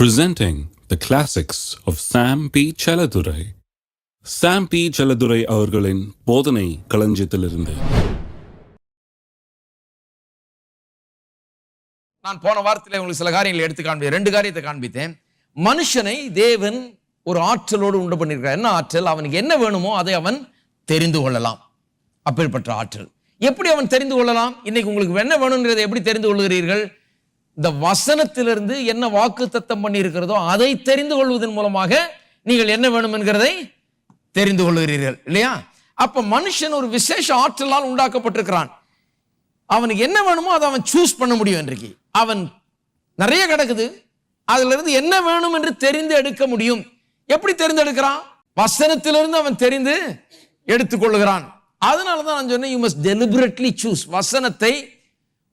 presenting the classics of Sam P. Chaladurai. Sam P. Chaladurai அவர்களின் போதனை களஞ்சியத்திலிருந்து. நான் போன வாரத்தில் உங்களுக்கு சில காரியங்களை எடுத்து காண்பித்தேன். ரெண்டு காரியத்தை காண்பித்தேன். மனுஷனை தேவன் ஒரு ஆற்றலோடு உண்டு பண்ணியிருக்கிறார். என்ன ஆற்றல்? அவனுக்கு என்ன வேணுமோ அதை அவன் தெரிந்து கொள்ளலாம். அப்பேற்பட்ட ஆற்றல். எப்படி அவன் தெரிந்து கொள்ளலாம்? இன்னைக்கு உங்களுக்கு என்ன வேணுங்கிறத எப்படி தெரிந்து கொள்கிறீர்கள்? இந்த வசனத்திலிருந்து என்ன வாக்கு தத்தம் பண்ணியிருக்கிறதோ அதை தெரிந்து கொள்வதன் மூலமாக நீங்கள் என்ன வேணும் என்கிறதை தெரிந்து கொள்கிறீர்கள் இல்லையா? அப்ப மனுஷன் ஒரு விசேஷ ஆற்றலால் உண்டாக்கப்பட்டிருக்கிறான். அவனுக்கு என்ன வேணுமோ அதை அவன் சூஸ் பண்ண முடியும் இன்றைக்கு. அவன் நிறைய கிடக்குது. அதுல இருந்து என்ன வேணும் என்று தெரிந்து எடுக்க முடியும். எப்படி தெரிந்தெடுக்கிறான் வசனத்திலிருந்து அவன் தெரிந்து எடுத்துக்கொள்கிறான் அதனால தான் நான் சொன்னேன் யூ மஸ்ட் டெலிபரேட்லி சூஸ் வசனத்தை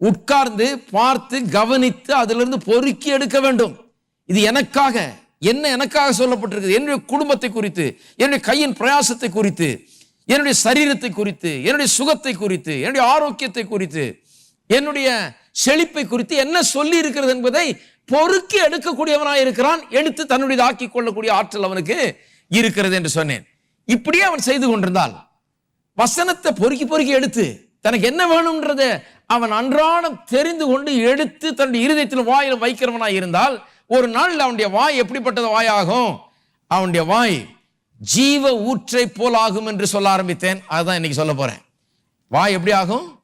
உட்கார்ந்து பார்த்து கவனித்து அதிலிருந்து பொறுக்கி எடுக்க வேண்டும். இது எனக்காக. என்ன எனக்காக சொல்லப்பட்டிருக்குது? என்னுடைய குடும்பத்தை குறித்து என்னுடைய கையின் பிரயாசத்தை குறித்து என்னுடைய சரீரத்தை குறித்து என்னுடைய சுகத்தை குறித்து என்னுடைய ஆரோக்கியத்தை குறித்து என்னுடைய செழிப்பை குறித்து என்ன சொல்லி இருக்கிறது என்பதை பொறுக்கி எடுக்கக்கூடியவனாக இருக்கிறான் எடுத்து தன்னுடைய ஆக்கி கொள்ளக்கூடிய ஆற்றல் அவனுக்கு இருக்கிறது என்று சொன்னேன். இப்படியே அவன் செய்து கொண்டிருந்தால் வசனத்தை பொறுக்கி பொறுக்கி எடுத்து தனக்கு என்ன வேணும்ன்றத அவன் அன்றாடம் தெரிந்து கொண்டு எடுத்து தன்னுடைய இருதயத்தில் வாயில் வைக்கிறவனாக இருந்தால் ஒரு நாள் அவனுடைய வாய் எப்படிப்பட்டது வாயாகும்? அவனுடைய வாய் ஜீவ ஊற்றை போல் ஆகும் என்று சொல்ல ஆரம்பித்தேன். அதுதான் இன்னைக்கு சொல்ல போறேன். வாய் எப்படி ஆகும்?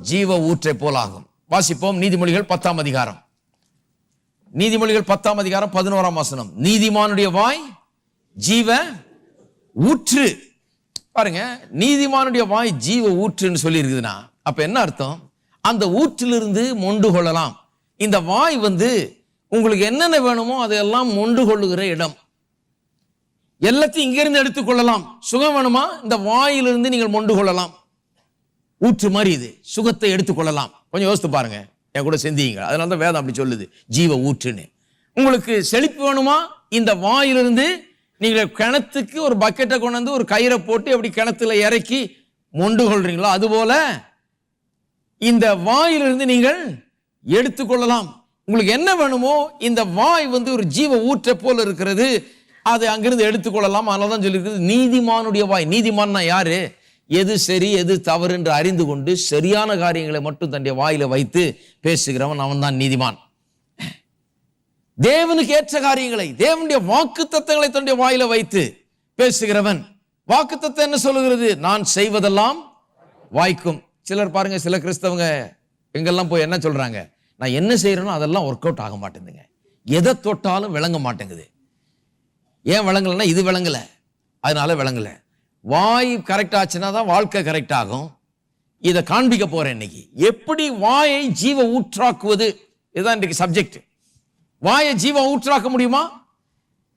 ஜீவ ஊற்றை போல் ஆகும். வாசிப்போம் நீதிமொழிகள் பத்தாம் அதிகாரம். நீதிமொழிகள் பத்தாம் அதிகாரம் பதினோராம் வசனம். நீதிமானுடைய வாய் ஜீவ ஊற்று. பாருங்க நீதிமானுடைய வாய் ஜீவ ஊற்றுன்னு சொல்லி இருக்குதுன்னா அப்ப என்ன அர்த்தம்? அந்த ஊற்றிலிருந்து மொண்டு கொள்ளலாம். இந்த வாய் வந்து உங்களுக்கு என்னென்ன வேணுமோ அதையெல்லாம் மொண்டு கொள்ளுகிற இடம். எல்லாத்தையும் இங்கிருந்து எடுத்துக்கொள்ளலாம் சுகம் வேணுமா? இந்த வாயிலிருந்து நீங்கள் மொண்டு கொள்ளலாம். ஊற்று மாதிரி இது. சுகத்தை எடுத்துக்கொள்ளலாம் கொஞ்சம் யோசித்து பாருங்க. என் கூட செஞ்சீங்க அதனால தான் வேதம் அப்படி சொல்லுது. ஜீவ ஊற்றுன்னு. உங்களுக்கு செழிப்பு வேணுமா? இந்த வாயிலிருந்து நீங்கள் கிணத்துக்கு ஒரு பக்கெட்டை கொண்டு வந்து ஒரு கயிறை போட்டு அப்படி கிணத்துல இறக்கி மொண்டு கொள்றீங்களோ? அதுபோல இந்த வாயிலிருந்து நீங்கள் எடுத்துக்கொள்ளலாம். உங்களுக்கு என்ன வேணுமோ இந்த வாய் வந்து ஒரு ஜீவ ஊற்ற போல இருக்கிறது. அதை அங்கிருந்து எடுத்துக்கொள்ளலாம். அதனால தான் சொல்லியிருக்கிறது நீதிமானுடைய வாய். நீதிமான்னா யாரு? எது சரி எது தவறு என்று அறிந்து கொண்டு சரியான காரியங்களை மட்டும் தன்னுடைய வாயில வைத்து பேசுகிறவன் அவன் தான் நீதிமான். தேவனுக்கு ஏற்ற காரியங்களை தேவனுடைய வாக்கு தத்தங்களை தன்னுடைய வாயில வைத்து பேசுகிறவன். வாக்கு தத்தம் என்ன சொல்லுகிறது? நான் செய்வதெல்லாம் வாய்க்கும். சிலர் பாருங்கள் சில கிறிஸ்தவங்க எங்கெல்லாம் போய் என்ன சொல்கிறாங்க நான் என்ன செய்கிறேனோ அதெல்லாம் ஒர்க் அவுட் ஆக மாட்டேங்குதுங்க. எதை தொட்டாலும் விளங்க மாட்டேங்குது. ஏன் விளங்கலைன்னா இது விளங்கலை. அதனால விளங்கலை. வாய் கரெக்ட் ஆச்சுன்னா தான் வாழ்க்கை கரெக்ட் ஆகும். இதை காண்பிக்க போகிறேன் இன்னைக்கு. எப்படி வாயை ஜீவ ஊற்றாக்குவது? இதுதான் இன்றைக்கு சப்ஜெக்ட் வாயை ஜீவ ஊற்றாக்க முடியுமா?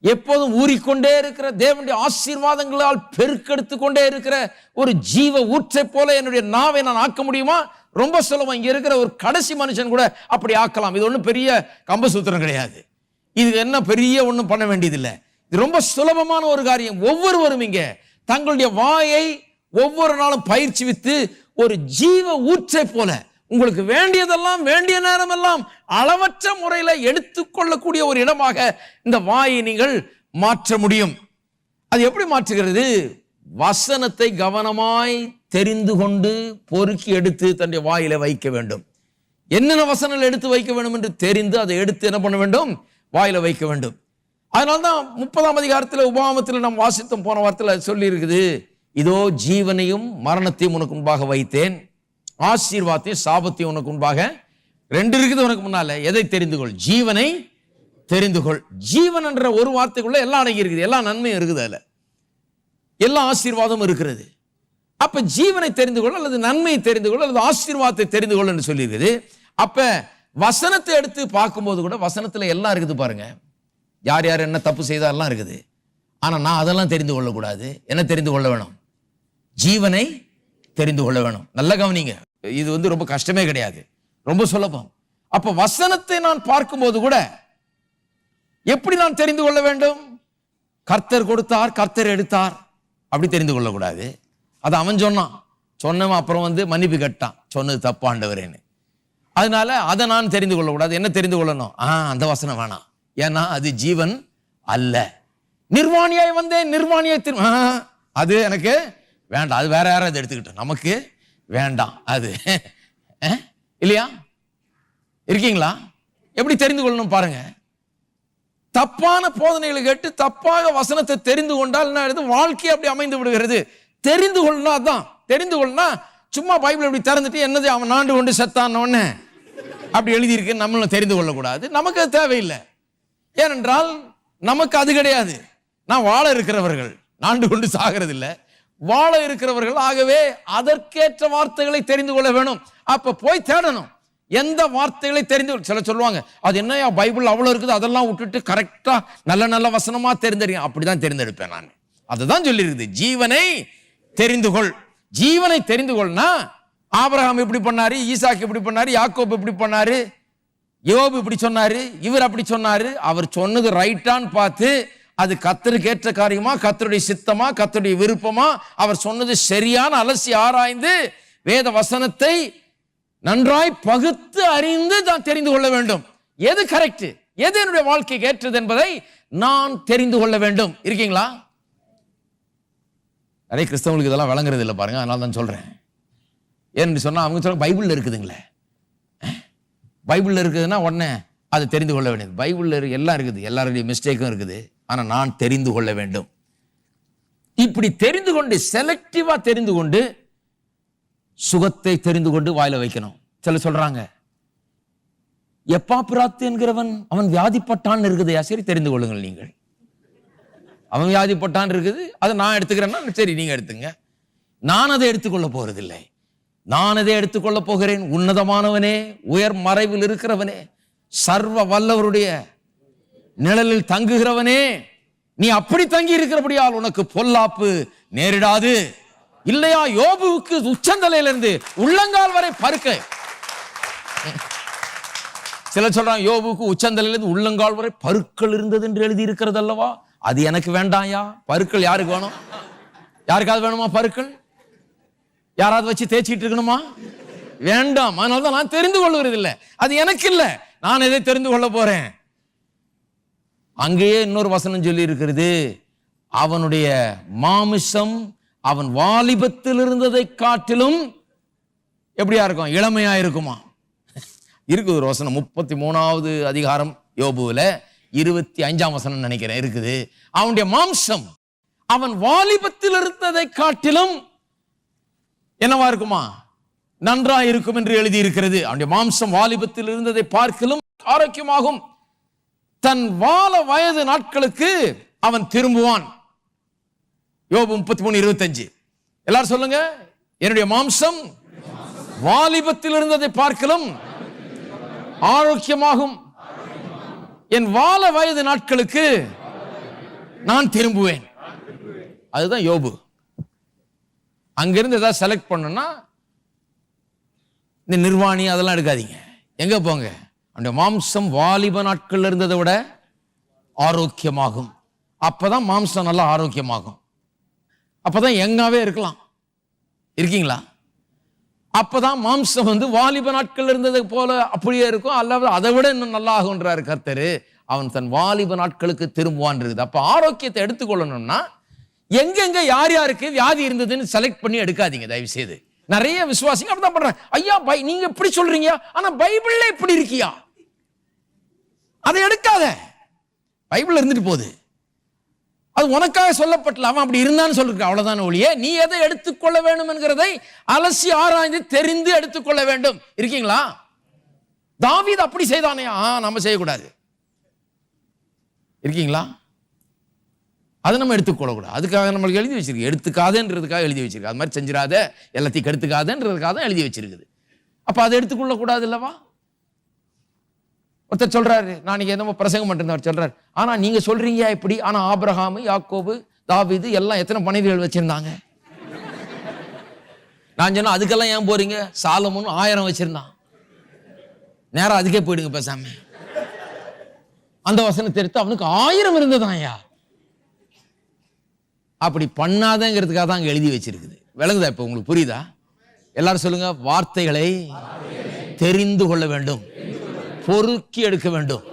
எப்போதும் ஊறிக்கொண்டே இருக்கிற தேவனுடைய ஆசீர்வாதங்களால் பெருக்கெடுத்து கொண்டே இருக்கிற ஒரு ஜீவ ஊற்றை போல என்னுடைய நாவை நான் ஆக்க முடியுமா? ரொம்ப சுலபம். இங்கே இருக்கிற ஒரு கடைசி மனுஷன் கூட அப்படி ஆக்கலாம். இது ஒன்றும் பெரிய கம்பசூத்திரம் கிடையாது. இது என்ன பெரிய ஒன்றும் பண்ண வேண்டியதில்லை. இது ரொம்ப சுலபமான ஒரு காரியம். ஒவ்வொருவரும் இங்கே தங்களுடைய வாயை ஒவ்வொரு நாளும் பயிற்சி வித்து ஒரு ஜீவ ஊற்றை போல உங்களுக்கு வேண்டியதெல்லாம் வேண்டிய நேரமெல்லாம் அளவற்ற முறையில் எடுத்துக்கொள்ளக்கூடிய ஒரு இடமாக இந்த வாயை நீங்கள் மாற்ற முடியும். அது எப்படி மாற்றுகிறது? வசனத்தை கவனமாய் தெரிந்து கொண்டு பொறுக்கி எடுத்து தன்னுடைய வாயில வைக்க வேண்டும். என்னென்ன வசனங்கள் எடுத்து வைக்க வேண்டும் என்று தெரிந்து அதை எடுத்து என்ன பண்ண வேண்டும்? வாயில வைக்க வேண்டும். அதனால்தான் முப்பதாம் அதிகாரத்தில் உபாமத்தில் நாம் வாசித்தோம் போன வாரத்தில் சொல்லி இருக்குது இதோ ஜீவனையும் மரணத்தையும் உனக்கு முன்பாக வைத்தேன். ஆசீர்வாதத்தையும் சாபத்தையும் உனக்கு முன்பாக ரெண்டு இருக்குது உனக்கு முன்னால. எதை தெரிந்து கொள்? ஜீவனை தெரிந்து கொள். ஜீவன் என்ற ஒரு வார்த்தைக்குள்ள எல்லாம் அடங்கி இருக்குது. எல்லா நன்மையும் இருக்குது அதில். எல்லா ஆசீர்வாதமும் இருக்கிறது. அப்ப ஜீவனை தெரிந்து கொள் அல்லது நன்மையை தெரிந்து கொள் அல்லது ஆசீர்வாதத்தை தெரிந்து கொள் என்று சொல்லியிருக்குது. அப்ப வசனத்தை எடுத்து பார்க்கும்போது கூட வசனத்துல எல்லாம் இருக்குது பாருங்க. யார் யார் என்ன தப்பு செய்தாலாம் இருக்குது. ஆனா நான் அதெல்லாம் தெரிந்து கொள்ளக்கூடாது. என்ன தெரிந்து கொள்ள வேணும்? ஜீவனை தெரிந்து கொள்ள வேணும். நல்ல கவனிங்க. இது வந்து ரொம்ப கஷ்டமே கிடையாது. ரொம்ப சுலபம். அப்ப வசனத்தை நான் பார்க்கும்போது கூட எப்படி நான் தெரிந்து கொள்ள வேண்டும்? கர்த்தர் கொடுத்தார் கர்த்தர் எடுத்தார். அப்படி தெரிந்து கொள்ளக்கூடாது. அது அவன் சொன்னான். சொன்னவன் அப்புறம் வந்து மன்னிப்பு கேட்டான். சொன்னது தப்பாண்டவரேன்னு அதனால அதை நான் தெரிந்து கொள்ளக்கூடாது. என்ன தெரிந்து கொள்ளணும்? ஆ அந்த வசனம் வேணாம். ஏன்னா அது ஜீவன் அல்ல. நிர்வாணியாய் வந்தேன் நிர்வாணியாய் திரு அது எனக்கு வேண்டாம். அது வேற யாராவது எடுத்துக்கிட்டோம் நமக்கு வேண்டாம் அது. இல்லையா? இருக்கீங்களா? எப்படி தெரிந்து கொள்ளணும் பாருங்க. தப்பான போதனைகளை கேட்டு தப்பாக வசனத்தை தெரிந்து கொண்டால் என்ன ஆயிடுது? வாழ்க்கை அப்படி அமைந்து விடுகிறது. தெரிந்து கொள்ளணும் அதான். தெரிந்து கொள்ளனா சும்மா பைபிள் இப்படி திறந்துட்டு என்னது அவன் நாண்டு கொண்டு செத்தானோன்னு அப்படி எழுதியிருக்கு. நம்மளும் தெரிந்து கொள்ளக்கூடாது. நமக்கு அது தேவையில்லை. ஏனென்றால் நமக்கு அது கிடையாது. நான் வாழ இருக்கிறவர்கள். நாண்டு கொண்டு சாகிறது இல்லை வாழ இருக்கிறவர்கள் ஆகவே அதற்கேற்ற வார்த்தைகளை தெரிந்து கொள்ள வேணும். அப்ப போய் தேடணும். எந்த வார்த்தைகளை தெரிந்து கொள்- சில சொல்லுவாங்க அது என்னையா பைபிள் அவ்வளோ இருக்குது அதெல்லாம் விட்டுட்டு கரெக்டாக நல்ல நல்ல வசனமாக தெரிந்தறியும் அப்படிதான் தெரிந்தெடுப்பேன் நான். அதுதான் சொல்லியிருக்குது ஜீவனை தெரிந்து கொள். ஜீவனை தெரிந்து கொள்னா ஆபரகம் இப்படி பண்ணாரு ஈசாக்கு இப்படி பண்ணாரு யாக்கோப் இப்படி பண்ணாரு யோபு இப்படி சொன்னாரு இவர் அப்படி சொன்னாரு அவர் சொன்னது ரைட்டான்னு பார்த்து அது கத்தருக்கு ஏற்ற காரியமா கத்தருடைய சித்தமா கத்தருடைய விருப்பமா? அவர் சொன்னது சரியான அலசி ஆராய்ந்து வேத வசனத்தை நன்றாய் பகுத்து அறிந்து தான் தெரிந்து கொள்ள வேண்டும். எது கரெக்ட் எது என்னுடைய வாழ்க்கைக்கு ஏற்றது என்பதை நான் தெரிந்து கொள்ள வேண்டும். இருக்கீங்களா? நிறைய கிறிஸ்தவங்களுக்கு இதெல்லாம் விளங்குறது இல்லை பாருங்க அதனால தான் சொல்றேன். ஏன்னு சொன்னா அவங்க சொல்ல பைபிள்ல இருக்குதுங்களே. பைபிள்ல இருக்குதுன்னா உடனே அதை தெரிந்து கொள்ள வேண்டியது. பைபிள்ல எல்லாம் இருக்குது. எல்லாருடைய மிஸ்டேக்கும் இருக்குது. ஆனால் நான் தெரிந்து கொள்ள வேண்டும். இப்படி தெரிந்து கொண்டு செலக்டிவா தெரிந்து கொண்டு சுகத்தை தெரிந்து கொண்டு வாயில வைக்கணும். சில சொல்றாங்க எப்பா பிராத்து என்கிறவன் அவன் வியாதிப்பட்டான் இருக்குதையா சரி தெரிந்து கொள்ளுங்கள் நீங்கள். அவன் வியாதிப்பட்டான் இருக்குது அதை நான் எடுத்துக்கிறேன்னா சரி நீங்க எடுத்துங்க. நான் அதை எடுத்துக்கொள்ள போறதில்லை. நான் அதை எடுத்துக்கொள்ள போகிறேன். உன்னதமானவனே உயர் மறைவில் இருக்கிறவனே சர்வ வல்லவருடைய நிழலில் தங்குகிறவனே நீ அப்படி தங்கி இருக்கிறபடியால் உனக்கு பொல்லாப்பு நேரிடாது. இல்லையா யோபுவுக்கு உச்சந்தலையிலிருந்து உள்ளங்கால் வரை பருக்க. சில சொல்றாங்க யோபுக்கு உச்சந்தலையிலிருந்து உள்ளங்கால் வரை பருக்கள் இருந்தது என்று எழுதி இருக்கிறது அல்லவா அது எனக்கு வேண்டாம்யா பருக்கள் யாருக்கு வேணும்? யாருக்காவது வேணுமா பருக்கள்? யாராவது வச்சு தேய்ச்சிட்டு இருக்கணுமா? வேண்டாம். அதனால தான் நான் தெரிந்து கொள்வது இல்லை அது எனக்கு இல்லை. நான் எதை தெரிந்து கொள்ள போறேன்? அங்கேயே இன்னொரு வசனம் சொல்லி இருக்கிறது அவனுடைய மாமிசம் அவன் வாலிபத்தில் இருந்ததை காட்டிலும் எப்படியா இருக்கும்? இளமையா இருக்குமா? இருக்குது ஒரு வசனம். முப்பத்தி மூணாவது அதிகாரம் யோபுவில் இருபத்தி அஞ்சாம் வசனம் நினைக்கிறேன் இருக்குது. அவனுடைய மாம்சம் அவன் வாலிபத்தில் இருந்ததை காட்டிலும் என்னவா இருக்குமா? நன்றா இருக்கும் என்று எழுதி இருக்கிறது அவனுடைய மாம்சம் வாலிபத்தில் இருந்ததை பார்க்கலும் ஆரோக்கியமாகும். தன் வாழ வயது நாட்களுக்கு அவன் திரும்புவான். யோபு முப்பத்தி மூணு இருபத்தஞ்சு. எல்லாரும் சொல்லுங்க என்னுடைய மாம்சம் வாலிபத்தில் இருந்ததை பார்க்கலும் ஆரோக்கியமாகும். என் வாழ வயது நாட்களுக்கு நான் திரும்புவேன். அதுதான் யோபு. அங்கிருந்து ஏதாவது செலக்ட் பண்ணணும்னா இந்த நிர்வாணி அதெல்லாம் எடுக்காதீங்க. எங்க போங்க? அந்த மாம்சம் வாலிப நாட்கள்ல இருந்ததை விட ஆரோக்கியமாகும். அப்பதான் மாம்சம் நல்லா ஆரோக்கியமாகும். அப்பதான் எங்காவே இருக்கலாம். இருக்கீங்களா? அப்பதான் மாம்சம் வந்து வாலிப நாட்கள் இருந்தது போல அப்படியே இருக்கும். அல்லது அதை விட இன்னும் நல்லா ஆகுன்றாரு கர்த்தரு. அவன் தன் வாலிப நாட்களுக்கு திரும்புவான் இருக்குது அப்ப ஆரோக்கியத்தை எடுத்துக்கொள்ளணும்னா எங்கெங்க யார் யாருக்கு வியாதி இருந்ததுன்னு செலக்ட் பண்ணி எடுக்காதீங்க தயவு செய்து நிறைய விசுவாசிங்க அப்படிதான் பண்றாங்க. ஐயா பை நீங்க இப்படி சொல்றீங்க ஆனா பைபிள்ல இப்படி இருக்கியா? அதை எடுக்காத. பைபிள் இருந்துட்டு போகுது. அது உனக்காக சொல்லப்பட்டல அவன் அப்படி இருந்தான்னு சொல்லிருக்க அவ்வளவுதான் ஒழிய? நீ எதை எடுத்துக்கொள்ள வேண்டும் என்கிறதை அலசி ஆராய்ந்து தெரிந்து எடுத்துக்கொள்ள வேண்டும். இருக்கீங்களா? தாவீது அப்படி செய்தானே? ஆ நம்ம செய்யக்கூடாது. இருக்கீங்களா? அதை நம்ம எடுத்துக்கொள்ளக்கூடாது. அதுக்காக நம்மளுக்கு எழுதி வச்சிருக்கு. எடுத்துக்காதன்றதுக்காக எழுதி வச்சிருக்கு. அது மாதிரி செஞ்சிடாத. எல்லாத்தையும் கெடுத்துக்காதன்றதுக்காக தான் எழுதி வச்சிருக்குது. அப்போ அதை எடுத்துக்கொள்ளக்கூடாது இல்லவா ஒருத்தர் சொல்றாரு நான் நீங்க என்னமோ பிரசங்கம் பண்ணிருந்தவர் சொல்றாரு. ஆனா நீங்க சொல்றீங்க இப்படி? ஆனா ஆபிரகாம் யாக்கோபு தாவிது எல்லாம் எத்தனை மனைவிகள் வச்சிருந்தாங்க? நான் சொன்னா அதுக்கெல்லாம் ஏன் போறீங்க? சாலமுன்னு ஆயிரம் வச்சிருந்தான். நேரம் அதுக்கே போயிடுங்க பேசாம. அந்த வசனத்தை எடுத்து அவனுக்கு ஆயிரம் இருந்ததாயா அப்படி பண்ணாதேங்கிறதுக்காக தான் அங்கே எழுதி வச்சிருக்குது. விளங்குதா இப்போ உங்களுக்கு புரியுதா? எல்லாரும் சொல்லுங்க வார்த்தைகளை தெரிந்து கொள்ள வேண்டும். பொறுக்கி எடுக்க வேண்டும்.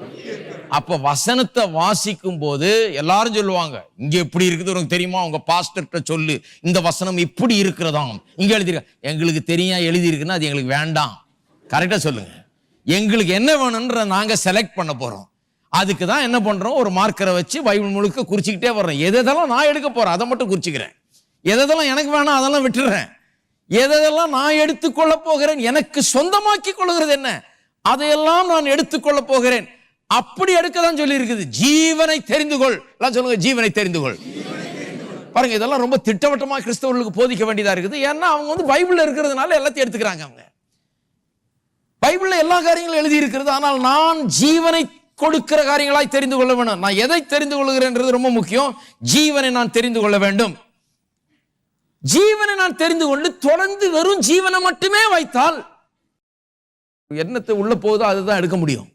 அப்ப வசனத்தை வாசிக்கும் போது எல்லாரும் சொல்லுவாங்க இங்க எப்படி இருக்குது உனக்கு தெரியுமா? உங்க பாஸ்டர்கிட்ட சொல்லு. இந்த வசனம் இப்படி இருக்கிறதாம். இங்க எழுதிருக்க எங்களுக்கு தெரியா எழுதியிருக்குன்னா அது எங்களுக்கு வேண்டாம். கரெக்டா சொல்லுங்க. எங்களுக்கு என்ன வேணும்ன்ற நாங்க செலக்ட் பண்ண போறோம். அதுக்கு தான் என்ன பண்றோம்? ஒரு மார்க்கரை வச்சு பைபிள் முழுக்க குறிச்சிக்கிட்டே வர்றோம். எதெல்லாம் நான் எடுக்க போறேன் அதை மட்டும் குறிச்சிக்கிறேன். எதெல்லாம் எனக்கு வேணாம் அதெல்லாம் விட்டுறேன். எதெல்லாம் நான் எடுத்துக்கொள்ள போகிறேன் எனக்கு சொந்தமாக்கி கொள்கிறது என்ன? அதையெல்லாம் நான் எடுத்துக்கொள்ள போகிறேன். அப்படி எடுக்க தான் சொல்லி இருக்குது ஜீவனை தெரிந்து கொள் எல்லாம் சொல்லுங்க ஜீவனை தெரிந்து கொள் பாருங்க இதெல்லாம் ரொம்ப திட்டவட்டமாக கிறிஸ்தவர்களுக்கு போதிக்க வேண்டியதா இருக்குது. ஏன்னா அவங்க வந்து பைபிள்ல இருக்கிறதுனால எல்லாத்தையும் எடுத்துக்கிறாங்க அவங்க. பைபிள்ல எல்லா காரியங்களும் எழுதி இருக்கிறது ஆனால் நான் ஜீவனை கொடுக்கிற காரியங்களாய் தெரிந்து கொள்ள வேண்டும். நான் எதை தெரிந்து கொள்கிறேன்றது ரொம்ப முக்கியம். ஜீவனை நான் தெரிந்து கொள்ள வேண்டும். ஜீவனை நான் தெரிந்து கொண்டு தொடர்ந்து வெறும் ஜீவனை மட்டுமே வைத்தால் எண்ணத்தை உள்ள போகுதோ அதுதான் எடுக்க முடியும்.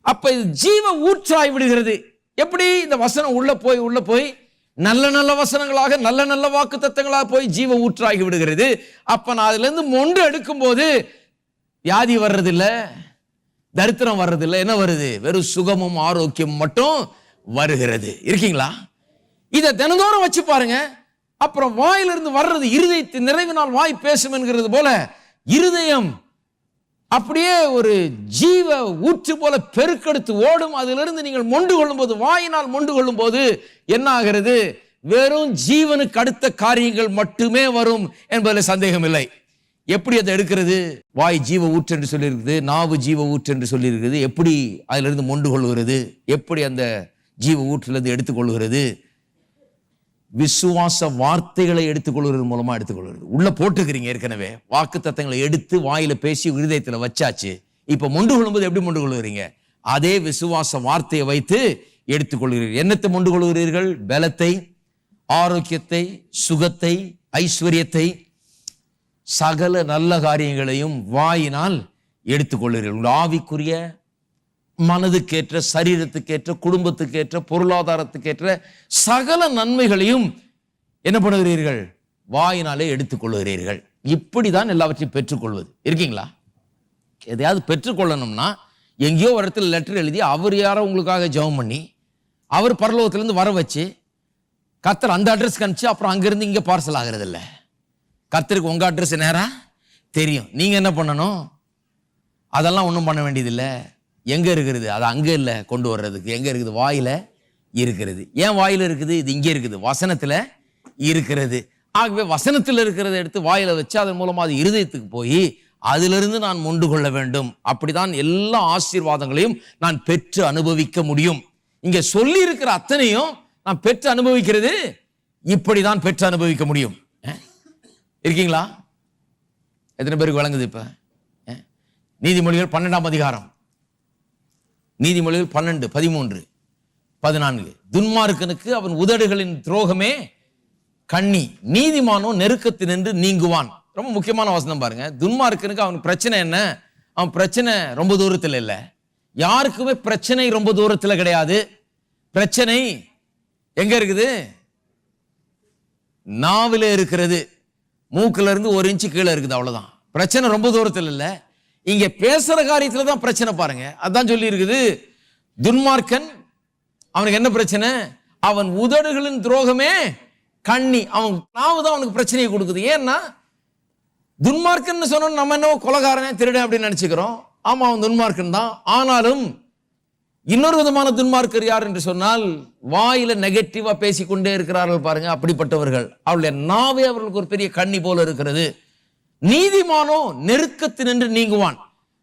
அப்ப இது ஜீவ ஊற்றாய் விடுகிறது. எப்படி? இந்த வசனம் உள்ள போய் உள்ள போய் நல்ல நல்ல வசனங்களாக நல்ல நல்ல வாக்கு தத்தங்களாக போய் ஜீவ ஊற்றாகி விடுகிறது. அப்ப நான் அதுல இருந்து மொண்டு எடுக்கும் போது வியாதி வர்றதில்ல தரித்திரம் வர்றதில்ல என்ன வருது? வெறும் சுகமும் ஆரோக்கியம் மட்டும் வருகிறது. இருக்கீங்களா? இதை தினந்தோறும் வச்சு பாருங்க. அப்புறம் வாயிலிருந்து வர்றது இருதயத்தின் நிறைவினால் வாய் பேசும் என்கிறது போல இருதயம் அப்படியே ஒரு ஜீவ ஊற்று போல பெருக்கெடுத்து ஓடும். அதிலிருந்து நீங்கள் மொண்டு கொள்ளும் போது வாயினால் மொண்டு கொள்ளும் போது என்ன ஆகிறது வெறும் ஜீவனுக்கு அடுத்த காரியங்கள் மட்டுமே வரும் என்பதில் சந்தேகம் இல்லை எப்படி அதை எடுக்கிறது? வாய் ஜீவ ஊற்று என்று சொல்லியிருக்குது நாவு ஜீவ ஊற்று என்று சொல்லியிருக்குது எப்படி அதிலிருந்து மொண்டு கொள்கிறது? எப்படி அந்த ஜீவ ஊற்றிலிருந்து எடுத்துக்கொள்கிறது? விசுவாச வார்த்தைகளை எடுத்துக்கொள்கிறது மூலமாக எடுத்துக்கொள்வது. உள்ளே போட்டுக்கிறீங்க ஏற்கனவே. வாக்கு தத்தங்களை எடுத்து வாயில் பேசி இருதயத்துல வச்சாச்சு. இப்போ மொண்டு கொள்ளும்போது எப்படி மொண்டு கொள்கிறீங்க அதே விசுவாச வார்த்தையை வைத்து எடுத்துக்கொள்கிறீர்கள். என்னத்தை மொண்டு கொள்கிறீர்கள் பலத்தை ஆரோக்கியத்தை சுகத்தை ஐஸ்வர்யத்தை சகல நல்ல காரியங்களையும் வாயினால் எடுத்துக்கொள்கிறீர்கள். உங்கள் ஆவிக்குரிய மனதுக்கேற்ற சரீரத்துக்கேற்ற குடும்பத்துக்கேற்ற பொருளாதாரத்துக்கேற்ற சகல நன்மைகளையும் என்ன பண்ணுகிறீர்கள்? வாயினாலே எடுத்துக்கொள்கிறீர்கள். இப்படி தான் எல்லாவற்றையும் பெற்றுக்கொள்வது. இருக்கீங்களா? எதையாவது பெற்றுக்கொள்ளணும்னா எங்கேயோ ஒரு இடத்துல லெட்டர் எழுதி அவர் யாரோ உங்களுக்காக ஜெபம் பண்ணி அவர் பரலோகத்திலேருந்து வர வச்சு கர்த்தர் அந்த அட்ரஸ் கணிச்சு அப்புறம் அங்கேருந்து இங்கே பார்சல் ஆகிறது இல்லை கர்த்தருக்கு உங்கள் அட்ரஸ் நேராக தெரியும். நீங்கள் என்ன பண்ணணும்? அதெல்லாம் ஒன்றும் பண்ண வேண்டியதில்லை. எங்கே இருக்கிறது அது அங்கே இல்லை கொண்டு வர்றதுக்கு. எங்கே இருக்குது? வாயில் இருக்கிறது ஏன் வாயில் இருக்குது? இது இங்கே இருக்குது. வசனத்தில் இருக்கிறது. ஆகவே வசனத்தில் இருக்கிறத எடுத்து வாயில் வச்சு அதன் மூலமாக அது இருதயத்துக்கு போய் அதிலிருந்து நான் மொண்டு கொள்ள வேண்டும். அப்படிதான் எல்லா ஆசீர்வாதங்களையும் நான் பெற்று அனுபவிக்க முடியும். இங்கே சொல்லி இருக்கிற அத்தனையும் நான் பெற்று அனுபவிக்கிறது இப்படி தான் பெற்று அனுபவிக்க முடியும். இருக்கீங்களா? எத்தனை பேருக்கு விளங்குது இப்போ? நீதிமொழிகள் பன்னெண்டாம் அதிகாரம். நீதிமொழிகள் பன்னெண்டு பதிமூன்று பதினான்கு. துன்மார்க்கனுக்கு அவன் உதடுகளின் துரோகமே கண்ணி. நீதிமானோ நெருக்கத்தினின்று நீங்குவான். ரொம்ப முக்கியமான வசனம் பாருங்க. துன்மார்க்கனுக்கு அவன் பிரச்சனை என்ன? அவன் பிரச்சனை ரொம்ப தூரத்தில் இல்லை. யாருக்குமே பிரச்சனை ரொம்ப தூரத்தில் கிடையாது. பிரச்சனை எங்க இருக்குது? நாவில இருக்கிறது. மூக்கில் இருந்து ஒரு இன்ச்சு கீழே இருக்குது அவ்வளோதான் பிரச்சனை ரொம்ப தூரத்தில் இல்லை. இங்க பேசுற காரியத்துல தான் பிரச்சனை பாருங்க. அதான் சொல்லி இருக்குது துன்மார்க்கன் அவனுக்கு என்ன பிரச்சனை? அவன் உதடுகளின் துரோகமே கண்ணி அவன் நாவு தான் அவனுக்கு பிரச்சனையை கொடுக்குது. ஏன்னா துன்மார்க்கன் சொன்னோம் நம்ம என்ன கொலகாரனே திருடன் அப்படின்னு நினைச்சுக்கிறோம். ஆமா அவன் துன்மார்க்கன் தான். ஆனாலும் இன்னொரு விதமான துன்மார்க்கர் யார் என்று சொன்னால் வாயில நெகட்டிவா பேசிக்கொண்டே இருக்கிறார்கள் பாருங்க அப்படிப்பட்டவர்கள். அவளுடைய நாவே அவர்களுக்கு ஒரு பெரிய கண்ணி போல இருக்கிறது. நீதிமானோ நெருக்கத்தினின்று நீங்குவான்.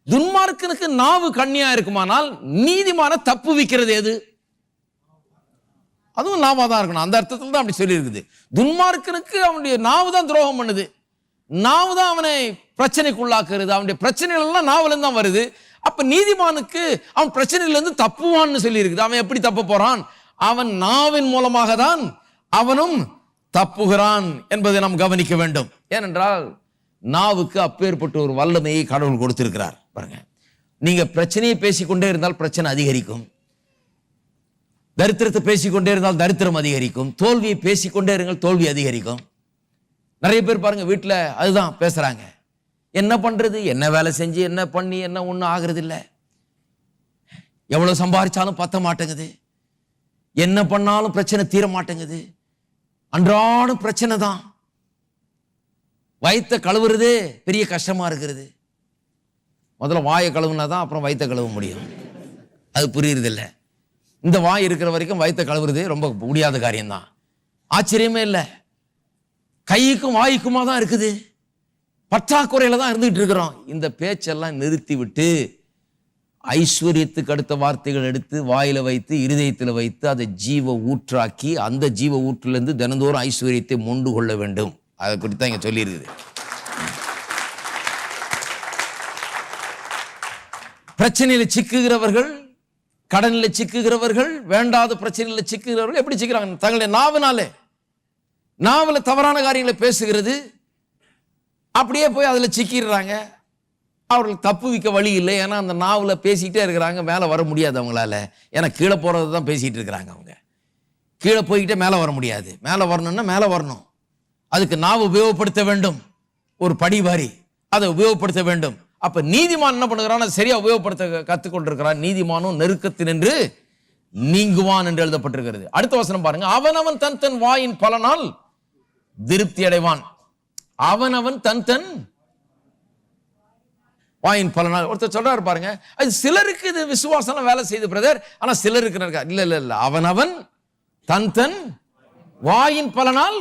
துன்மார்க்கனுக்கு நாவு கண்ணியா இருக்குமானால் நீதிமான தப்பு விக்கிறது எது? அதுவும் நாவா தான் இருக்கணும். அந்த அர்த்தத்தில் தான் அப்படி சொல்லியிருக்குது. துன்மார்க்கனுக்கு அவனுடைய நாவு தான் துரோகம் பண்ணுது. நாவு தான் அவனை பிரச்சனைக்குள்ளாக்குறது அவனுடைய பிரச்சனைகள் எல்லாம் நாவலேருந்து தான் வருது. அப்ப நீதிமானுக்கு அவன் பிரச்சனையிலேருந்து தப்புவான்னு சொல்லி இருக்குது அவன் எப்படி தப்ப போறான்? அவன் நாவின் மூலமாக தான் அவனும் தப்புகிறான் என்பதை நாம் கவனிக்க வேண்டும். ஏனென்றால் நாவுக்கு அப்பேற்பட்ட ஒரு வல்லமையை கடவுள் கொடுத்திருக்கிறார். பாருங்க. நீங்க பிரச்சனையை பேசிக்கொண்டே இருந்தால் பிரச்சனை அதிகரிக்கும். தரித்திரத்தை பேசிக்கொண்டே இருந்தால் தரித்திரம் அதிகரிக்கும். தோல்வியை பேசிக்கொண்டே இருங்கள் தோல்வி அதிகரிக்கும். நிறைய பேர் பாருங்க வீட்டில் அதுதான் பேசுறாங்க. என்ன பண்றது? என்ன வேலை செஞ்சு என்ன பண்ணி என்ன ஒன்றும் ஆகுறது இல்லை எவ்வளவு சம்பாதிச்சாலும் பத்த மாட்டேங்குது. என்ன பண்ணாலும் பிரச்சனை தீர மாட்டேங்குது. அன்றாடம் பிரச்சனை தான் வயிற்ற கழுவுறதே பெரிய கஷ்டமாக இருக்கிறது. முதல்ல வாயை கழுவுனா தான் அப்புறம் வயிற்ற கழுவ முடியும். அது புரியுறதில்ல. இந்த வாய் இருக்கிற வரைக்கும் வயிற்ற கழுவுறது ரொம்ப முடியாத காரியம்தான். ஆச்சரியமே இல்லை. கைக்கும் வாய்க்குமா தான் இருக்குது. பற்றாக்குறையில் தான் இருந்துகிட்டு இருக்கிறோம். இந்த பேச்செல்லாம் நிறுத்தி விட்டு ஐஸ்வர்யத்துக்கு அடுத்த வார்த்தைகள் எடுத்து வாயில் வைத்து இருதயத்தில் வைத்து அதை ஜீவ ஊற்றாக்கி அந்த ஜீவ ஊற்றிலிருந்து தினந்தோறும் ஐஸ்வர்யத்தை மொண்டு கொள்ள வேண்டும். அதை குறித்து தான் இங்கே சொல்லியிருக்குது. பிரச்சனையில் சிக்குகிறவர்கள் கடனில் சிக்குகிறவர்கள் வேண்டாத பிரச்சனையில் சிக்குகிறவர்கள் எப்படி சிக்கிறாங்க? தங்களுடைய நாவினாலே நாவல தவறான காரியங்களை பேசுகிறது அப்படியே போய் அதில் சிக்கிடுறாங்க. அவர்களுக்கு தப்பு விற்க வழி இல்லை. ஏன்னா அந்த நாவில் பேசிக்கிட்டே இருக்கிறாங்க. மேலே வர முடியாது அவங்களால. ஏன்னா கீழே போகிறது தான் பேசிகிட்டு இருக்கிறாங்க அவங்க. கீழே போய்கிட்டே மேலே வர முடியாது. மேலே வரணும்னா மேலே வரணும். அதுக்கு நாவு உபயோகப்படுத்த வேண்டும். ஒரு படிவாரி அதை உபயோகப்படுத்த வேண்டும். அப்ப நீதிமான் என்ன பண்ணுகிறான்? சரியா உபயோகப்படுத்த கத்துக்கொண்டிருக்கிறான். நீதிமானும் நெருக்கத்தினின்று நீங்குவான் என்று எழுதப்பட்டிருக்கிறது. அடுத்த வசனம் பாருங்க. அவனவன் தன் தன் வாயின் பலனால் திருப்தி அடைவான். அவனவன் தன் தன் வாயின் பலனால். ஒருத்தர் சொல்றாரு பாருங்க. அது சிலருக்கு இது விசுவாசம் வேலை செய்து பிரதர் ஆனா சிலருக்கு இருக்கா இல்ல இல்ல இல்ல. அவனவன் தன் தன் வாயின் பலனால்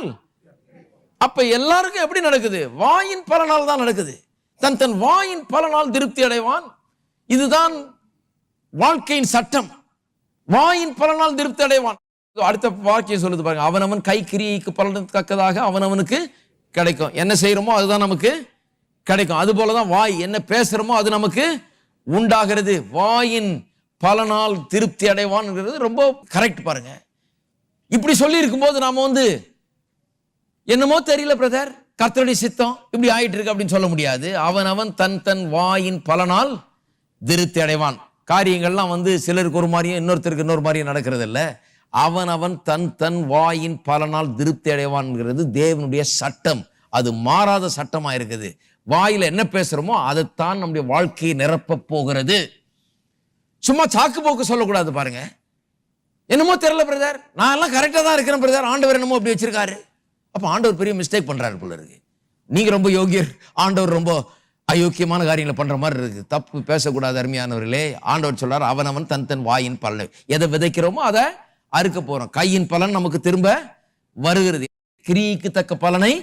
அப்போ எல்லாருக்கும் எப்படி நடக்குது? வாயின் பலனால் தான் நடக்குது. தன் தன் வாயின் பலனால் திருப்தி அடைவான். இதுதான் வாழ்க்கையின் சட்டம். வாயின் பலனால் திருப்தி அடைவான். அடுத்த வாக்கியம் சொல்லுது பாருங்க. அவனவன் கை கிரியைக்கு பலன் தக்கதாக அவனவனுக்கு கிடைக்கும். என்ன செய்யறோமோ அதுதான் நமக்கு கிடைக்கும். அது போலதான் வாய் என்ன பேசுறோமோ அது நமக்கு உண்டாகிறது. வாயின் பலனால் திருப்தி அடைவான்ங்கிறது ரொம்ப கரெக்ட் பாருங்க. இப்படி சொல்லி இருக்கும்போது நாம வந்து என்னமோ தெரியல பிரதர் கர்த்தருடைய சித்தம் இப்படி ஆயிட்டு இருக்கு அப்படின்னு சொல்ல முடியாது. அவன் அவன் தன் தன் வாயின் பலனால் திருப்தி அடைவான். காரியங்கள்லாம் வந்து சிலருக்கு ஒரு மாதிரியும் இன்னொருத்தருக்கு இன்னொரு மாதிரியும் நடக்கிறது இல்லை அவன் அவன் தன் தன் வாயின் பலனால் திருப்தி அடைவான்ங்கிறது தேவனுடைய சட்டம். அது மாறாத சட்டமாக இருக்குது. வாயில் என்ன பேசுகிறோமோ அதைத்தான் நம்முடைய வாழ்க்கையை நிரப்ப போகிறது. சும்மா சாக்கு போக்கு சொல்லக்கூடாது பாருங்க. என்னமோ தெரியல பிரதர் நான் எல்லாம் கரெக்டாக தான் இருக்கிறேன் பிரதர் ஆண்டவர் என்னமோ அப்படி வச்சிருக்காரு. அப்போ ஆண்டவர் பெரிய மிஸ்டேக் பண்ணுறாரு போல இருக்கு. நீங்கள் ரொம்ப யோகியர் ஆண்டவர் ரொம்ப அயோக்கியமான காரியங்களை பண்ணுற மாதிரி இருக்கு. தப்பு பேசக்கூடாது அருமையானவர்களே. ஆண்டவர் சொல்றாரு அவனவன் தன் தன் வாயின் பலன் எதை விதைக்கிறோமோ அதை அறுக்க போகிறோம் கையின் பலன் நமக்கு திரும்ப வருகிறது. கிரிக்கு தக்க பலனை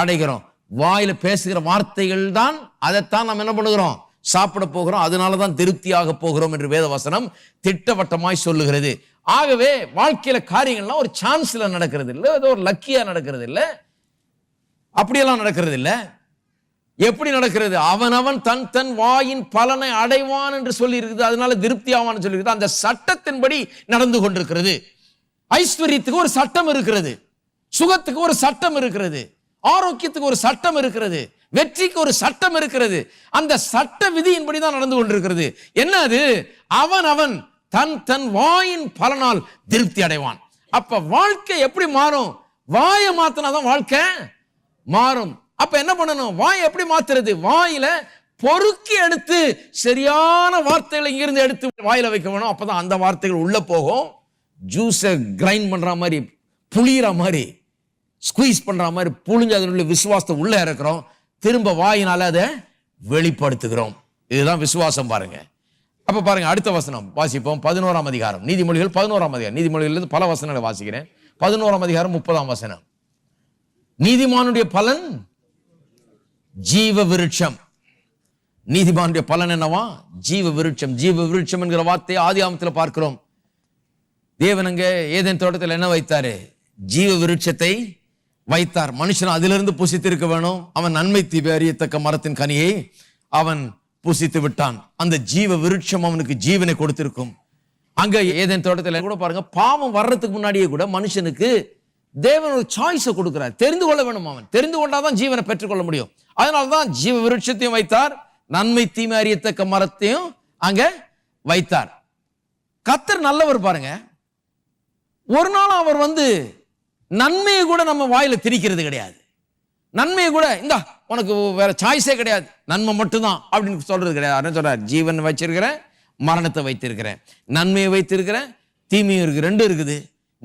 அடைகிறோம். வாயில பேசுகிற வார்த்தைகள் தான் அதைத்தான் நம்ம என்ன பண்ணுகிறோம்? சாப்பிட போகிறோம். அதனால தான் திருப்தியாக போகிறோம் என்று வேதவசனம் திட்டவட்டமாய் சொல்லுகிறது. ஆகவே வாழ்க்கையில் காரியங்கள்லாம் ஒரு சான்ஸில் நடக்கிறது இல்லை ஏதோ ஒரு லக்கியாக நடக்கிறது இல்லை அப்படியெல்லாம் நடக்கிறது இல்லை எப்படி நடக்கிறது? அவனவன் தன் தன் வாயின் பலனை அடைவான் என்று சொல்லி இருக்குது அதனால திருப்தி ஆவான்னு சொல்லியிருக்குது. அந்த சட்டத்தின்படி நடந்து கொண்டிருக்கிறது. ஐஸ்வர்யத்துக்கு ஒரு சட்டம் இருக்கிறது. சுகத்துக்கு ஒரு சட்டம் இருக்கிறது. ஆரோக்கியத்துக்கு ஒரு சட்டம் இருக்கிறது. வெற்றிக்கு ஒரு சட்டம் இருக்கிறது. அந்த சட்ட விதியின்படி தான் நடந்து கொண்டிருக்கிறது. என்ன அது? அவன் அவன் தன் தன் வாயின் பலனால் திருப்தி அடைவான். அப்ப வாழ்க்கை எப்படி மாறும்? வாயை மாத்தினாதான் வாழ்க்கை மாறும். அப்ப என்ன பண்ணணும்? வாய் எப்படி மாத்துறது? வாயில பொறுக்கி எடுத்து சரியான வார்த்தைகளை இங்கிருந்து எடுத்து வாயில வைக்க வேணும். அப்பதான் அந்த வார்த்தைகள் உள்ள போகும். ஜூஸை கிரைண்ட் பண்ற மாதிரி புளியிற மாதிரி ஸ்குவீஸ் பண்ற மாதிரி புளிஞ்சு அதனுள்ள விசுவாசத்தை உள்ள இறக்குறோம். திரும்ப வாயினால அதை வெளிப்படுத்துகிறோம். இதுதான் விசுவாசம் பாருங்க. அப்ப பாருங்க அடுத்த வசனம் வாசிப்போம். பதினோராம் அதிகாரம். நீதிமொழிகள் பதினோராம் அதிகாரம். நீதிமொழிகள் பல வசனங்களை வாசிக்கிறேன். பதினோராம் அதிகாரம் முப்பதாம் வசனம். நீதிமானுடைய பலன் ஜீவ விருட்சம் நீதிமானுடைய பலன் என்னவா? ஜீவ விருட்சம் ஜீவ விருட்சம் என்கிற வார்த்தையை ஆதி ஆமத்தில் பார்க்கிறோம். தேவன் ஏதேன் தோட்டத்தில் என்ன வைத்தாரு? ஜீவ விருட்சத்தை வைத்தார். மனுஷன் அதிலிருந்து புசித்திருக்க வேணும். அவன் நன்மை தீபி அறியத்தக்க மரத்தின் கனியை அவன் புசித்து விட்டான். அந்த ஜீவ விருட்சம் அவனுக்கு ஜீவனை கொடுத்திருக்கும். அங்க ஏதேன் தோட்டத்தில் கூட பாருங்க பாவம் வர்றதுக்கு முன்னாடியே கூட மனுஷனுக்கு தேவன் ஒரு சாய்ஸை கொடுக்கிறார். தெரிந்து கொள்ள வேணும் அவன். தெரிந்து கொண்டாதான் ஜீவனை பெற்றுக்கொள்ள முடியும். அதனால தான் ஜீவ விருட்சத்தையும் வைத்தார். நன்மை தீமை அறியத்தக்க மரத்தையும் அங்க வைத்தார். கத்தர் நல்லவர் பாருங்க. ஒரு நாள் அவர் வந்து நன்மையை கூட நம்ம வாயில திணிக்கிறது கிடையாது. நன்மையை கூட இந்தா உனக்கு வேற சாய்ஸே கிடையாது. நன்மை மட்டும்தான் அப்படின்னு சொல்றது கிடையாது. சொல்றார் ஜீவன் வச்சிருக்கிறேன் மரணத்தை வைத்திருக்கிறேன். நன்மையை வைத்திருக்கிறேன் தீமையும் இருக்கு ரெண்டும் இருக்குது.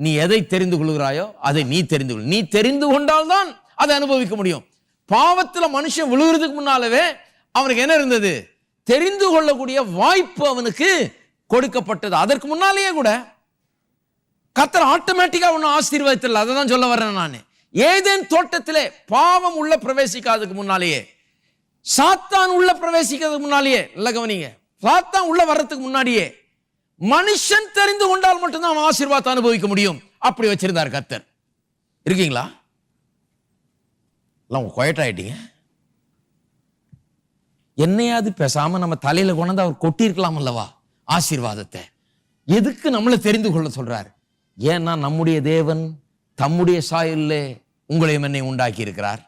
நீ எதை தெரிந்து கொள்கிறாயோ அதை நீ தெரிந்து கொள். நீ தெரிந்து கொண்டால்தான் அதை அனுபவிக்க முடியும். பாவத்தில் மனுஷன் விழுகிறதுக்கு முன்னாலவே அவனுக்கு என்ன இருந்தது? தெரிந்து கொள்ளக்கூடிய வாய்ப்பு அவனுக்கு கொடுக்கப்பட்டது. அதற்கு முன்னாலேயே கூட கத்தர் ஆட்டோமேட்டிக்காக ஒன்றும் ஆசீர்வாதத்தில் அதை தான் சொல்ல வர்றேன் நான். ஏதேன் தோட்டத்திலே பாவம் உள்ள பிரவேசிக்காததுக்கு முன்னாலேயே சாத்தான் உள்ள பிரவேசிக்கிறதுக்கு முன்னாலேயே நல்ல கவனிங்க. சாத்தான் உள்ள வர்றதுக்கு முன்னாடியே மனுஷன் தெரிந்து கொண்டால் மட்டும்தான் அவன் ஆசீர்வாதத்தை அனுபவிக்க முடியும். அப்படி வச்சிருந்தார் கர்த்தர். இருக்கீங்களா? எல்லாம் குவைட் என்னையாவது பேசாம நம்ம தலையில கொண்டாந்து அவர் கொட்டியிருக்கலாம் அல்லவா? ஆசீர்வாதத்தை. எதுக்கு நம்மளை தெரிந்து கொள்ள சொல்றாரு? ஏன்னா நம்முடைய தேவன் தம்முடைய சாயலிலே உங்களையும் என்னை உண்டாக்கி இருக்கிறார்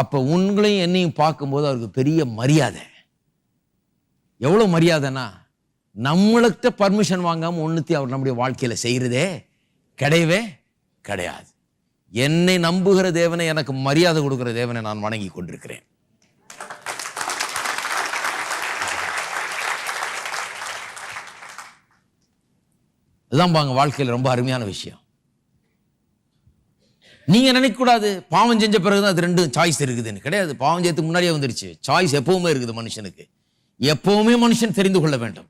அப்போ உங்களையும் என்னையும் பார்க்கும்போது அவருக்கு பெரிய மரியாதை. எவ்வளோ மரியாதைனா நம்மளுக்கு பர்மிஷன் வாங்காமல் ஒன்றுத்தி அவர் நம்முடைய வாழ்க்கையில் செய்கிறதே கிடையவே கிடையாது. என்னை நம்புகிற தேவனை எனக்கு மரியாதை கொடுக்குற தேவனை நான் வணங்கி கொண்டிருக்கிறேன். இதுதான் பாங்க வாழ்க்கையில் ரொம்ப அருமையான விஷயம். நீங்கள் நினைக்கக்கூடாது பாவம் செஞ்ச பிறகுதான் அது ரெண்டும் சாய்ஸ் இருக்குதுன்னு. கிடையாது பாவம் செய்யறதுக்கு முன்னாடியே வந்துருச்சு. சாய்ஸ் எப்பவுமே இருக்குது மனுஷனுக்கு. எப்பவுமே மனுஷன் தெரிந்து கொள்ள வேண்டும்.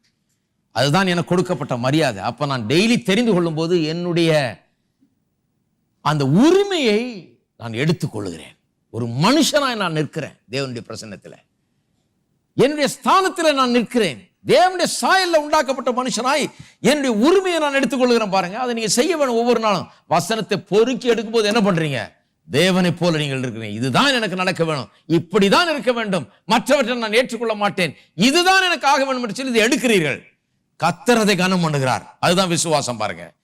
அதுதான் எனக்கு கொடுக்கப்பட்ட மரியாதை. அப்போ நான் டெய்லி தெரிந்து கொள்ளும் போது என்னுடைய அந்த உரிமையை நான் எடுத்துக்கொள்கிறேன் ஒரு மனுஷனாய் நான் நிற்கிறேன் தேவனுடைய பிரசன்னத்தில். என்னுடைய ஸ்தானத்தில் நான் நிற்கிறேன். தேவனுடைய சாயல்ல உண்டாக்கப்பட்ட மனுஷனாய் என்னுடைய உரிமையை நான் எடுத்துக்கொள்கிறேன் பாருங்க. அதை நீங்கள் செய்ய வேணும் ஒவ்வொரு நாளும். வசனத்தை பொறுக்கி எடுக்கும்போது என்ன பண்ணுறீங்க தேவனை போல நீங்கள் இருக்கிறீங்க. இதுதான் எனக்கு நடக்க வேணும். இப்படி தான் இருக்க வேண்டும். மற்றவற்றை நான் ஏற்றுக்கொள்ள மாட்டேன். இதுதான் எனக்கு ஆக வேண்டும் என்று சொல்லி இதை எடுக்கிறீர்கள். கத்துறதை கனம் பண்ணுகிறார். அதுதான் விசுவாசம் பாருங்க.